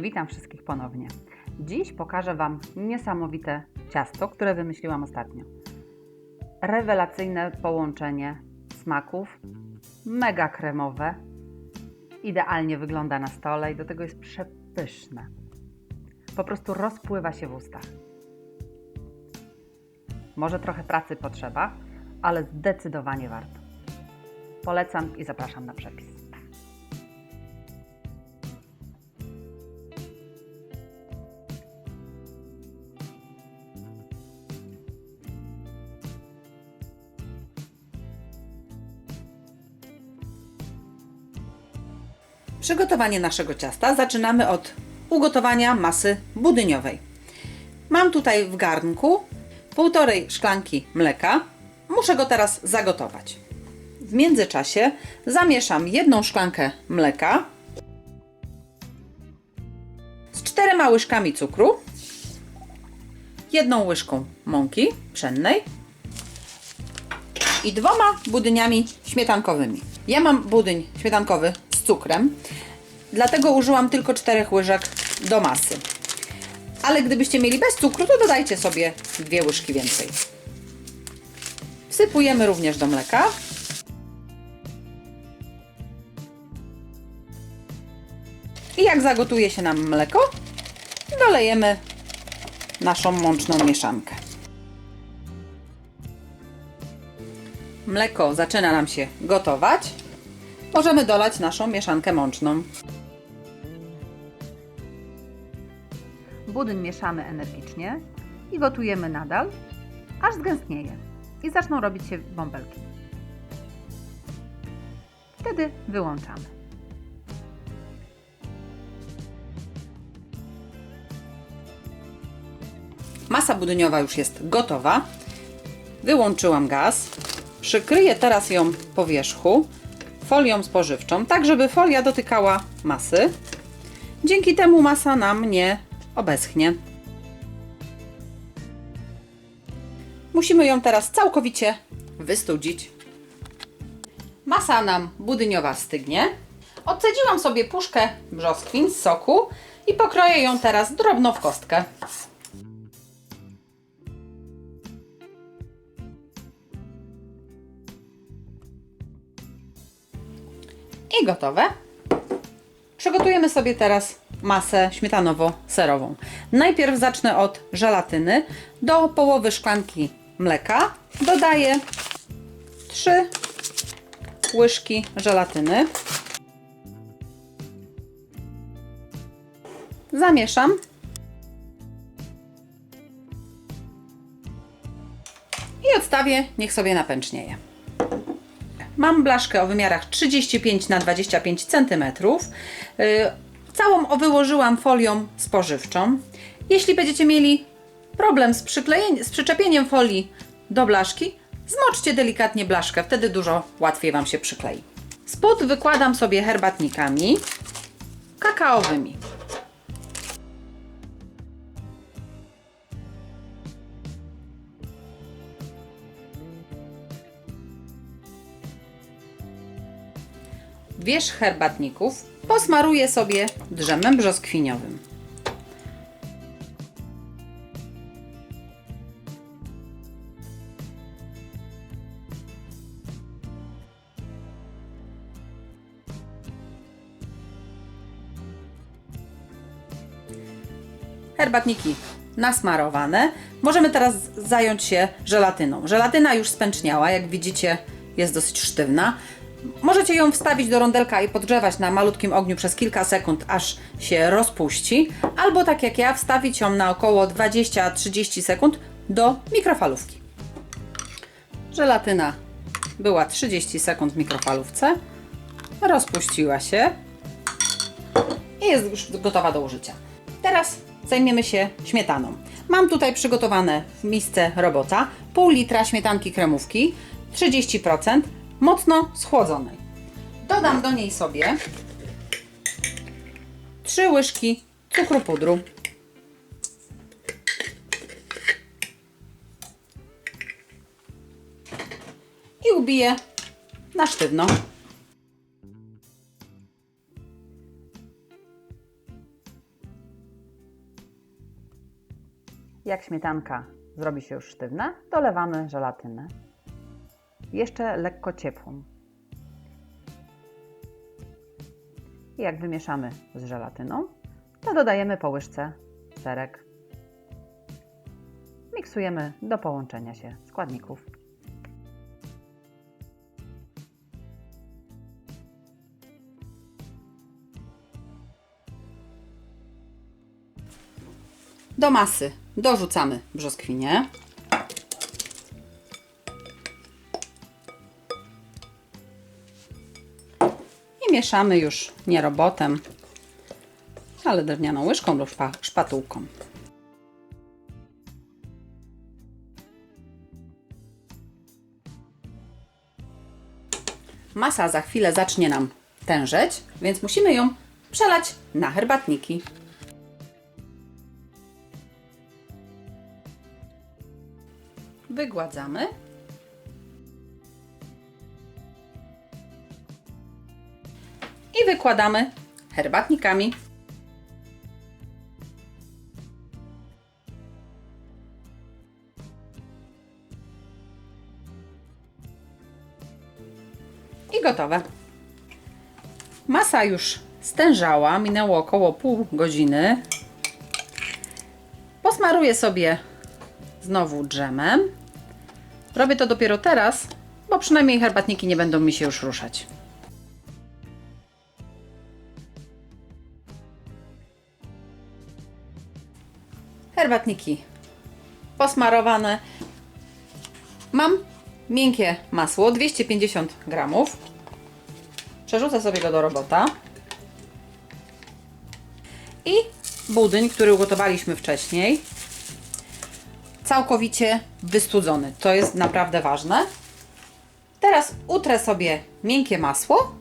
Witam wszystkich ponownie. Dziś pokażę Wam niesamowite ciasto, które wymyśliłam ostatnio. Rewelacyjne połączenie smaków, mega kremowe, idealnie wygląda na stole i do tego jest przepyszne. Po prostu rozpływa się w ustach. Może trochę pracy potrzeba, ale zdecydowanie warto. Polecam i zapraszam na przepis. Przygotowanie naszego ciasta zaczynamy od ugotowania masy budyniowej. Mam tutaj w garnku półtorej szklanki mleka. Muszę go teraz zagotować. W międzyczasie zamieszam jedną szklankę mleka z czterema łyżkami cukru, jedną łyżką mąki pszennej i dwoma budyniami śmietankowymi. Ja mam budyń śmietankowy cukrem, dlatego użyłam tylko czterech łyżek do masy. Ale gdybyście mieli bez cukru, to dodajcie sobie dwie łyżki więcej. Wsypujemy również do mleka. I jak zagotuje się nam mleko, dolejemy naszą mączną mieszankę. Mleko zaczyna nam się gotować. Możemy dolać naszą mieszankę mączną. Budyń mieszamy energicznie i gotujemy nadal, aż zgęstnieje i zaczną robić się bąbelki. Wtedy wyłączamy. Masa budyniowa już jest gotowa. Wyłączyłam gaz. Przykryję teraz ją po wierzchu folią spożywczą, tak żeby folia dotykała masy. Dzięki temu masa nam nie obeschnie. Musimy ją teraz całkowicie wystudzić. Masa nam budyniowa stygnie. Odcedziłam sobie puszkę brzoskwin z soku i pokroję ją teraz drobno w kostkę. I gotowe. Przygotujemy sobie teraz masę śmietanowo-serową. Najpierw zacznę od żelatyny. Do połowy szklanki mleka dodaję 3 łyżki żelatyny. Zamieszam. I odstawię, niech sobie napęcznieje. Mam blaszkę o wymiarach 35 na 25 cm. Całą wyłożyłam folią spożywczą. Jeśli będziecie mieli problem z, z przyczepieniem folii do blaszki, zmoczcie delikatnie blaszkę, wtedy dużo łatwiej Wam się przyklei. Spód wykładam sobie herbatnikami kakaowymi. Wierzch herbatników posmaruję sobie drzemem brzoskwiniowym. Herbatniki nasmarowane. Możemy teraz zająć się żelatyną. Żelatyna już spęczniała, jak widzicie jest dosyć sztywna. Możecie ją wstawić do rondelka i podgrzewać na malutkim ogniu przez kilka sekund, aż się rozpuści, albo tak jak ja, wstawić ją na około 20-30 sekund do mikrofalówki. Żelatyna była 30 sekund w mikrofalówce, rozpuściła się i jest już gotowa do użycia. Teraz zajmiemy się śmietaną. Mam tutaj przygotowane w misce robota pół litra śmietanki kremówki, 30%, mocno schłodzonej. Dodam do niej sobie 3 łyżki cukru pudru. I ubiję na sztywno. Jak śmietanka zrobi się już sztywna, dolewamy żelatynę. Jeszcze lekko ciepłą. I jak wymieszamy z żelatyną, to dodajemy po łyżce serek. Miksujemy do połączenia się składników. Do masy dorzucamy brzoskwinię. Mieszamy już nie robotem, ale drewnianą łyżką lub szpa- szpatułką. Masa za chwilę zacznie nam tężeć, więc musimy ją przelać na herbatniki. Wygładzamy. I wykładamy herbatnikami. I gotowe. Masa już stężała, minęło około pół godziny. Posmaruję sobie znowu dżemem. Robię to dopiero teraz, bo przynajmniej herbatniki nie będą mi się już ruszać. Herbatniki posmarowane. Mam miękkie masło 250 gramów. Przerzucę sobie go do robota. I budyń, który ugotowaliśmy wcześniej całkowicie wystudzony. To jest naprawdę ważne. Teraz utrę sobie miękkie masło,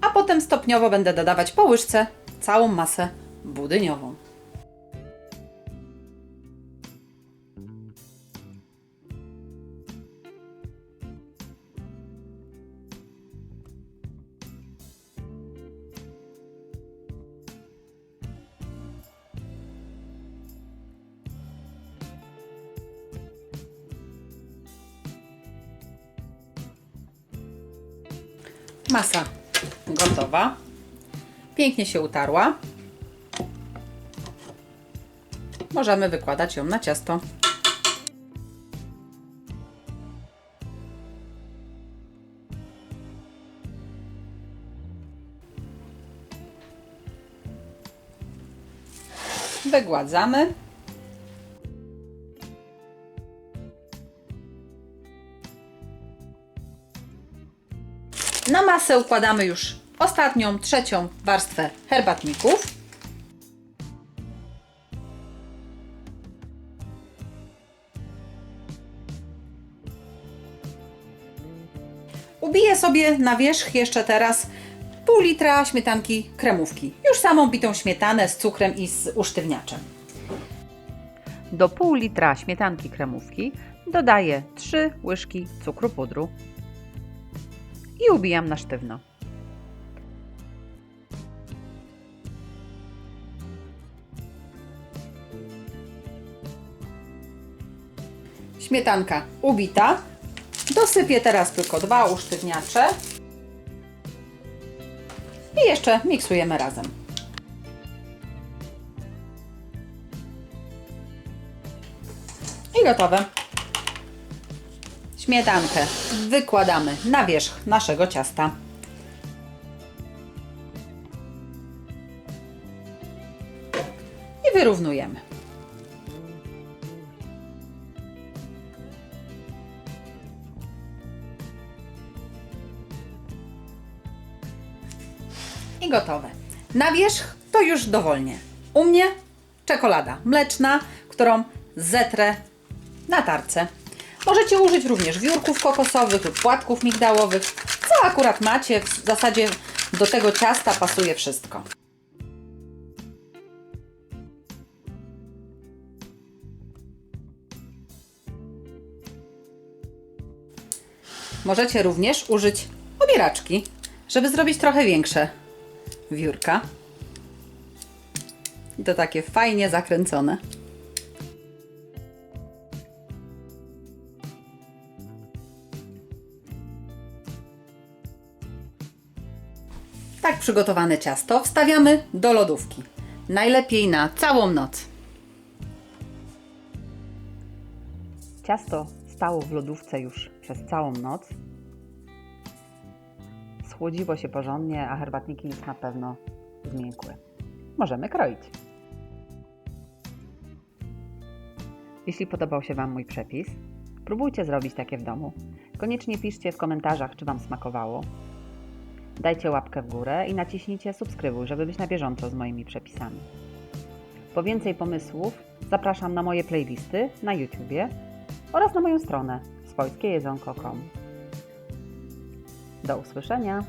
a potem stopniowo będę dodawać po łyżce całą masę budyniową. Masa gotowa. Pięknie się utarła. Możemy wykładać ją na ciasto. Wygładzamy. Masę układamy już ostatnią, trzecią warstwę herbatników. Ubiję sobie na wierzch jeszcze teraz pół litra śmietanki kremówki. Już samą bitą śmietanę z cukrem i z usztywniaczem. Do pół litra śmietanki kremówki dodaję 3 łyżki cukru pudru i ubijam na sztywno. Śmietanka ubita. Dosypię teraz tylko dwa usztywniacze. I jeszcze miksujemy razem. I gotowe. Śmietankę wykładamy na wierzch naszego ciasta. I wyrównujemy. I gotowe. Na wierzch to już dowolnie. U mnie czekolada mleczna, którą zetrę na tarce. Możecie użyć również wiórków kokosowych lub płatków migdałowych. Co akurat macie, w zasadzie do tego ciasta pasuje wszystko. Możecie również użyć obieraczki, żeby zrobić trochę większe wiórka. I to takie fajnie zakręcone. Przygotowane ciasto wstawiamy do lodówki. Najlepiej na całą noc. Ciasto stało w lodówce już przez całą noc. Schłodziło się porządnie, a herbatniki już na pewno zmiękły. Możemy kroić. Jeśli podobał się Wam mój przepis, próbujcie zrobić takie w domu. Koniecznie piszcie w komentarzach, czy Wam smakowało. Dajcie łapkę w górę i naciśnijcie subskrybuj, żeby być na bieżąco z moimi przepisami. Po więcej pomysłów zapraszam na moje playlisty na YouTubie oraz na moją stronę swojskiejedzonko.com. Do usłyszenia!